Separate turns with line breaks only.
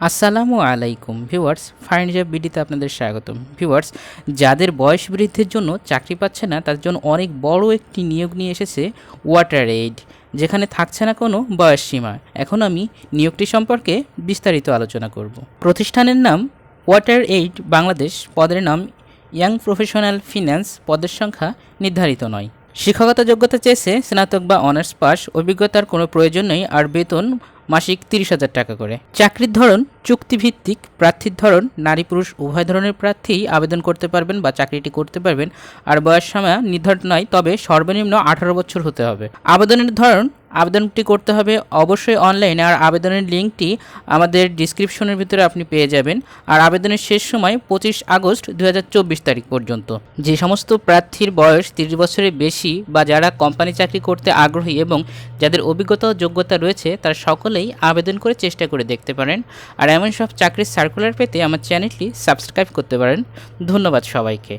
আসসালামু আলাইকুম viewers, fine job বিডিতে আপনাদের স্বাগতম। ভিউয়ার্স, যাদের বয়স বৃদ্ধির জন্য চাকরি পাচ্ছে না, তার জন্য অনেক বড় একটি নিয়োগ নিয়ে এসেছে ওয়াটার এইড, যেখানে থাকছে না কোনো বয়স সীমা। এখন আমি নিয়োগটি সম্পর্কে বিস্তারিত আলোচনা করব। প্রতিষ্ঠানের নাম ওয়াটার এইড বাংলাদেশ, পদের নাম ইয়াং প্রফেশনাল ফিন্যান্স, পদের সংখ্যা নির্ধারিত নয়। শিক্ষকতা যোগ্যতা চেয়েছে স্নাতক বা অনার্স পাস, অভিজ্ঞতার কোনো প্রয়োজন নেই আর বেতন মাসিক তিরিশ হাজার টাকা করে। চাকরির ধরন, চুক্তিভিত্তিক, প্রার্থীর ধরন, নারী পুরুষ, উভয় ধরনের প্রার্থী আবেদন করতে পারবেন বা চাকরিটি করতে পারবেন। আর বয়স সময় নির্ধারণ নয়, তবে সর্বনিম্ন আঠারো বছর হতে হবে। আবেদনের ধরন আবেদনটি করতে হবে অবশ্যই অনলাইনে আর আবেদনের লিঙ্কটি আমাদের ডিসক্রিপশনের ভিতরে আপনি পেয়ে যাবেন। আর আবেদনের শেষ সময় পঁচিশ আগস্ট দু হাজার চব্বিশ তারিখ পর্যন্ত। যে সমস্ত প্রার্থীর বয়স তিরিশ বছরের বেশি বা যারা কোম্পানি চাকরি করতে আগ্রহী এবং যাদের অভিজ্ঞতা ও যোগ্যতা রয়েছে, তারা সকলেই আবেদন করে চেষ্টা করে দেখতে পারেন। আর এমন সব চাকরির সার্কুলার পেতে আমার চ্যানেলটি সাবস্ক্রাইব করতে পারেন। ধন্যবাদ সবাইকে।